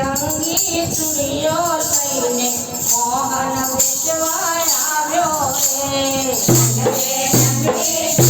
રંગી ચુડીઓ થઈને મોહન વિશ્વાય આવ્યો રે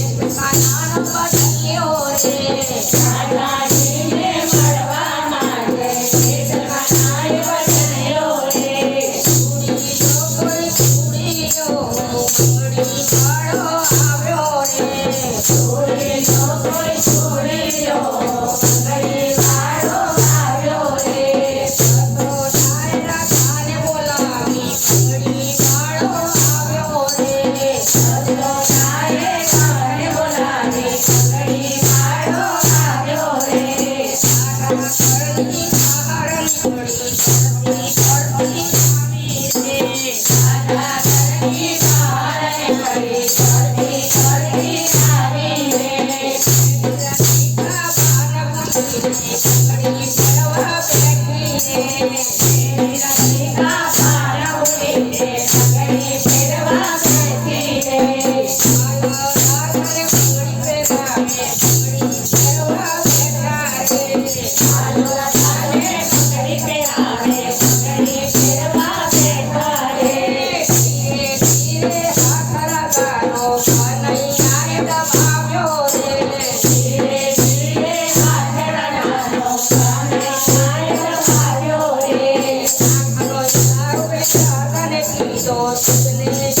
Música Dios.